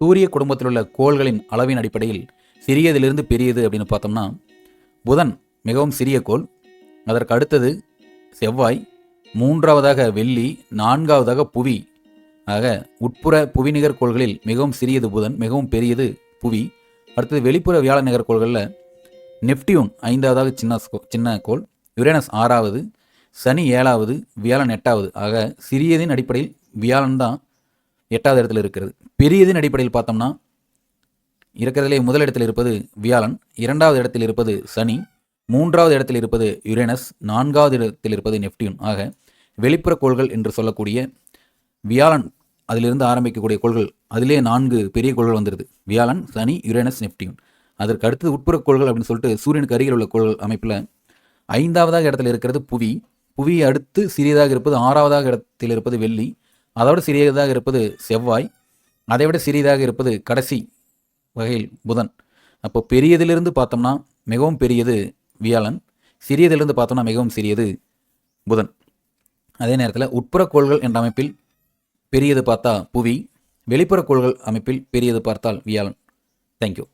சூரிய குடும்பத்தில் உள்ள கோள்களின் அளவின் அடிப்படையில் சிறியதிலிருந்து பெரியது அப்படின்னு பார்த்தோம்னா புதன் மிகவும் சிறிய கோள். அதற்கு அடுத்தது செவ்வாய் மூன்றாவதாக வெள்ளி நான்காவதாக புவி. ஆக உட்புற புவிநிகர் கோள்களில் மிகவும் சிறியது புதன் மிகவும் பெரியது புவி. அடுத்தது வெளிப்புற வியாழ நிகர் கோள்களில் நெப்டியூன் ஐந்தாவதாக சின்ன சின்ன கோள் யுரேனஸ் ஆறாவது சனி ஏழாவது வியாழன் எட்டாவது. ஆக சிறியதின் அடிப்படையில் வியாழன் தான் எட்டாவது இடத்துல இருக்கிறது. பெரியதின் அடிப்படையில் பார்த்தோம்னா இருக்கிறதுலே முதலிடத்தில் இருப்பது வியாழன் இரண்டாவது இடத்தில் இருப்பது சனி மூன்றாவது இடத்தில் இருப்பது யுரேனஸ் நான்காவது இடத்தில் இருப்பது நெப்டியூன். ஆக வெளிப்புற கோள்கள் என்று சொல்லக்கூடிய வியாழன் அதிலிருந்து ஆரம்பிக்கக்கூடிய கோள்கள் அதிலே நான்கு பெரிய கோள்கள் வந்துடுது வியாழன் சனி யுரேனஸ் நெப்டியூன். அதற்கு அடுத்தது உட்புற கோள்கள் அப்படின்னு சொல்லிட்டு சூரியனுக்கு அருகில் உள்ள கோள்கள் அமைப்பில் ஐந்தாவதாக இடத்துல இருக்கிறது புவி. புவி அடுத்து சிறியதாக இருப்பது ஆறாவதாக இடத்தில் இருப்பது வெள்ளி அதோடு சிறியதாக இருப்பது செவ்வாய் அதைவிட சிறியதாக இருப்பது கடைசி வகையில் புதன். அப்போ பெரியதிலிருந்து பார்த்தோம்னா மிகவும் பெரியது வியாழன் சிறியதிலிருந்து பார்த்தோம்னா மிகவும் சிறியது புதன். அதே நேரத்தில் உட்புற கோள்கள் என்ற அமைப்பில் பெரியது பார்த்தா புவி வெளிப்புற கோள்கள் அமைப்பில் பெரியது பார்த்தால் வியாழன். தேங்க்யூ